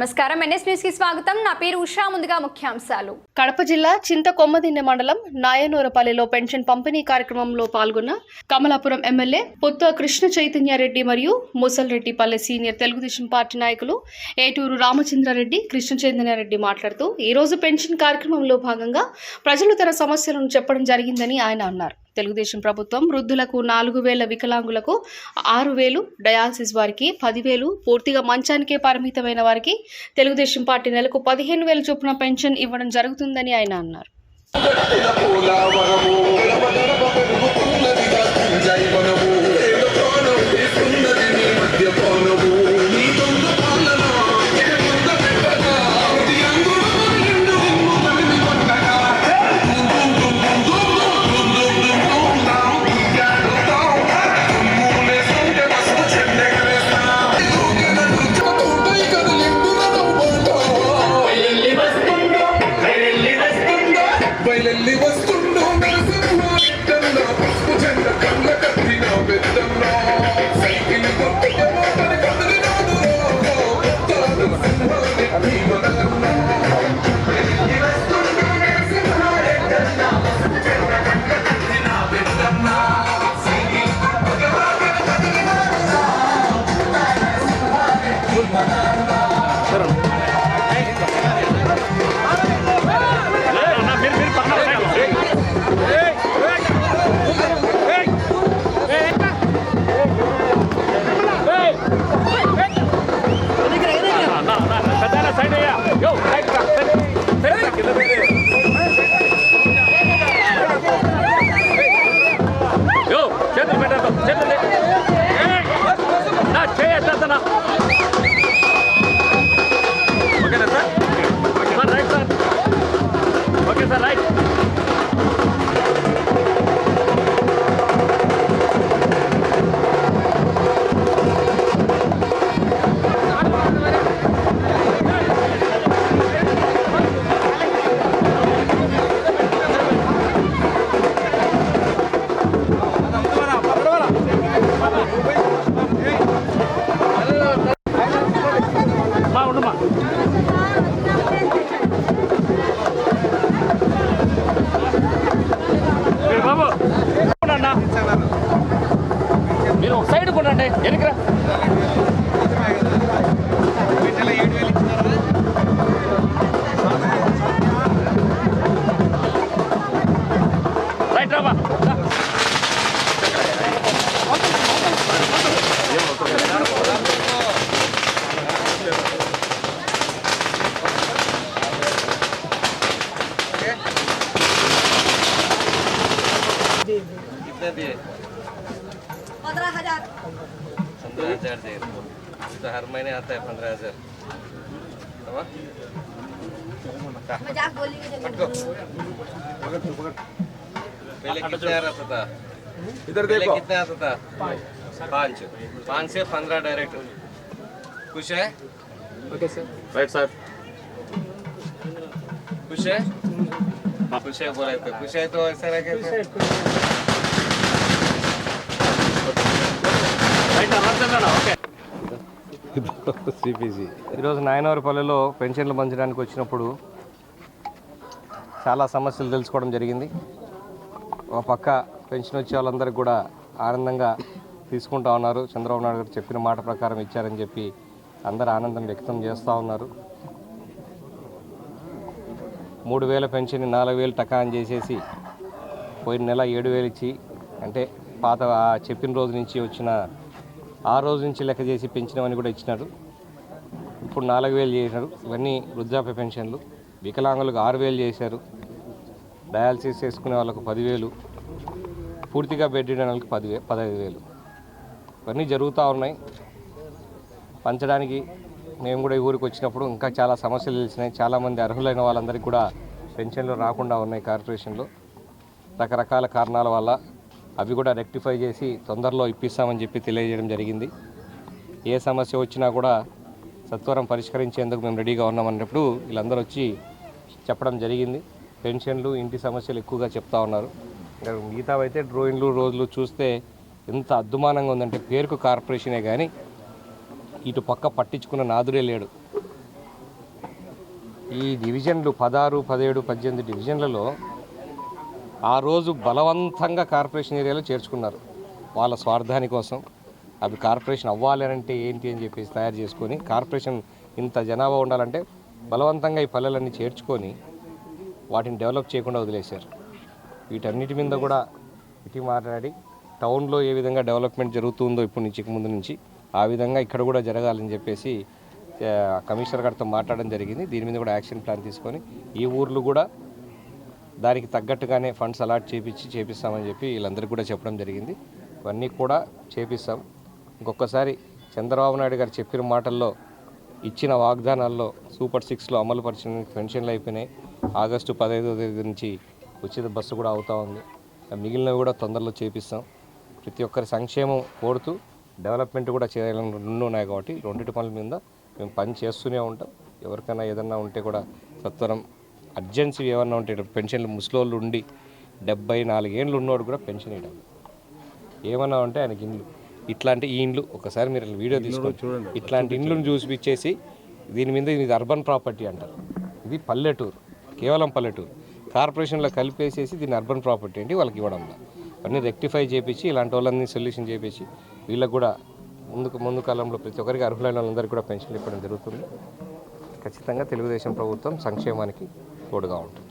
నమస్కారం. ఎన్ఎస్ న్యూస్కి స్వాగతం. నా పేరు ఉషా. ముందుగా ముఖ్యాంశాలు. కడప జిల్లా చింతకొమ్మదిన్నె మండలం నాయనూరపల్లిలో పెన్షన్ పంపిణీ కార్యక్రమంలో పాల్గొన్న కమలాపురం ఎమ్మెల్యే పొత్త కృష్ణ చైతన్యారెడ్డి మరియు ముసల్రెడ్డి పల్లె సీనియర్ తెలుగుదేశం పార్టీ నాయకులు ఏటూరు రామచంద్రారెడ్డి కృష్ణ చైతన్యారెడ్డి మాట్లాడుతూ ఈ రోజు పెన్షన్ కార్యక్రమంలో భాగంగా ప్రజలు తన సమస్యలను చెప్పడం జరిగిందని ఆయన అన్నారు. తెలుగుదేశం ప్రభుత్వం వృద్ధులకు నాలుగు వేల వికలాంగులకు ఆరు వేలు డయాలసిస్ వారికి పదివేలు పూర్తిగా మంచానికే పరిమితమైన వారికి తెలుగుదేశం పార్టీ నెలకు పదిహేను వేల చొప్పున పెన్షన్ ఇవ్వడం జరుగుతుందని ఆయన అన్నారు. బయలెల్లి 了。సైడ్ ఉండండి వెనకరా రైట్ రాబా कितने दिए पंद्रह हजार पंद्रह हज़ार दे रहे हो। तो हर महीने आता है पंद्रह हज़ार। हाँ। पहले कितने आ रहा था? इधर देखो। कितना आता था? पाँच। पाँच। से पंद्रह डायरेक्ट खुश है? Okay sir. राइट सर खुश है? खुश है बोला तो, खुश है तो ऐसा रखे సిపిసి. ఈరోజు నాయనవరపల్లిలో పెన్షన్లు పంచడానికి వచ్చినప్పుడు చాలా సమస్యలు తెలుసుకోవడం జరిగింది. ఒక పక్క పెన్షన్ వచ్చే వాళ్ళందరికీ కూడా ఆనందంగా తీసుకుంటా ఉన్నారు. చంద్రబాబు నాయుడు గారు చెప్పిన మాట ప్రకారం ఇచ్చారని చెప్పి అందరు ఆనందం వ్యక్తం చేస్తూ ఉన్నారు. మూడు వేల పెన్షన్ నాలుగు వేలు టకాన్ చేసేసి పోయిన నెల ఏడు వేలు ఇచ్చి అంటే పాత చెప్పిన రోజు నుంచి వచ్చిన ఆ రోజు నుంచి లెక్క చేసి పెంచినవని కూడా ఇచ్చినారు. ఇప్పుడు నాలుగు వేలు చేశారు. ఇవన్నీ వృద్ధాప్య పెన్షన్లు. వికలాంగులకు ఆరు వేలు చేశారు. డయాలసిస్ చేసుకునే వాళ్ళకు పదివేలు. పూర్తిగా బెడ్ వాళ్ళకి పదివే పదహైదు వేలు. ఇవన్నీ జరుగుతూ ఉన్నాయి. పంచడానికి మేము కూడా ఈ ఊరికి వచ్చినప్పుడు ఇంకా చాలా సమస్యలు తెలిసినాయి. చాలామంది అర్హులైన వాళ్ళందరికీ కూడా పెన్షన్లు రాకుండా ఉన్నాయి కార్పొరేషన్లో. రకరకాల కారణాల వల్ల అవి కూడా రెక్టిఫై చేసి తొందరలో ఇప్పిస్తామని చెప్పి తెలియజేయడం జరిగింది. ఏ సమస్య వచ్చినా కూడా సత్వరం పరిష్కరించేందుకు మేము రెడీగా ఉన్నామన్నప్పుడు వీళ్ళందరూ వచ్చి చెప్పడం జరిగింది. పెన్షన్లు ఇంటి సమస్యలు ఎక్కువగా చెప్తా ఉన్నారు. ఇంకా మిగతావైతే డ్రోయిన్లు రోజులు చూస్తే ఎంత అద్దుమానంగా ఉందంటే పేరుకు కార్పొరేషనే కానీ ఇటు పక్క పట్టించుకున్న నాదురే లేడు. ఈ డివిజన్లు పదహారు పదిహేడు పద్దెనిమిది డివిజన్లలో ఆ రోజు బలవంతంగా కార్పొరేషన్ ఏరియాలో చేర్చుకున్నారు. వాళ్ళ స్వార్థాని కోసం. అవి కార్పొరేషన్ అవ్వాలి అంటే ఏంటి అని చెప్పేసి తయారు చేసుకొని కార్పొరేషన్ ఇంత జనాభా ఉండాలంటే బలవంతంగా ఈ పల్లెలన్నీ చేర్చుకొని వాటిని డెవలప్ చేయకుండా వదిలేశారు. వీటన్నిటి మీద కూడా ఇటు మాట్లాడి టౌన్లో ఏ విధంగా డెవలప్మెంట్ జరుగుతుందో ఇప్పుడు నుంచి ముందు నుంచి ఆ విధంగా ఇక్కడ కూడా జరగాలని చెప్పేసి కమిషనర్ గారితో మాట్లాడడం జరిగింది. దీని మీద కూడా యాక్షన్ ప్లాన్ తీసుకొని ఈ ఊర్లు కూడా దానికి తగ్గట్టుగానే ఫండ్స్ అలాట్ చేపించి చేపిస్తామని చెప్పి వీళ్ళందరికీ కూడా చెప్పడం జరిగింది. ఇవన్నీ కూడా చేపిస్తాం. ఇంకొకసారి చంద్రబాబు నాయుడు గారు చెప్పిన మాటల్లో ఇచ్చిన వాగ్దానాల్లో సూపర్ సిక్స్లో అమలు పరిచిన పెన్షన్లు అయిపోయినాయి. ఆగస్టు పదహైదో తేదీ నుంచి ఉచిత బస్సు కూడా అవుతా ఉంది. మిగిలినవి కూడా తొందరలో చేపిస్తాం. ప్రతి ఒక్కరి సంక్షేమం కోరుతూ డెవలప్మెంట్ కూడా చేయాలని రెండు ఉన్నాయి కాబట్టి రెండింటి పనుల మీద మేము పని చేస్తూనే ఉంటాం. ఎవరికైనా ఏదన్నా ఉంటే కూడా సత్వరం అర్జెన్సీ ఏమన్నా ఉంటే పెన్షన్లు ముసలోళ్ళు ఉండి డెబ్బై నాలుగేళ్ళు ఉన్నోడు కూడా పెన్షన్ ఇవ్వడం ఏమన్నా ఉంటే ఆయనకి ఇండ్లు. ఇట్లాంటి ఈ ఇండ్లు ఒకసారి మీరు వీడియో తీసుకొని ఇట్లాంటి ఇండ్లను చూసిపిచ్చేసి దీని మీద ఇది అర్బన్ ప్రాపర్టీ అంటారు. ఇది పల్లెటూరు కేవలం పల్లెటూరు. కార్పొరేషన్లో కలిపేసేసి దీన్ని అర్బన్ ప్రాపర్టీ అంటే వాళ్ళకి ఇవ్వడం అన్నీ రెక్టిఫై చేపించి ఇలాంటి వాళ్ళని సొల్యూషన్ చేపించి వీళ్ళకి కూడా ముందుకు ముందు కాలంలో ప్రతి ఒక్కరికి అర్హులైన వాళ్ళందరికీ కూడా పెన్షన్లు ఇవ్వడం జరుగుతుంది. ఖచ్చితంగా తెలుగుదేశం ప్రభుత్వం సంక్షేమానికి కోడ్గా ఉంటుంది.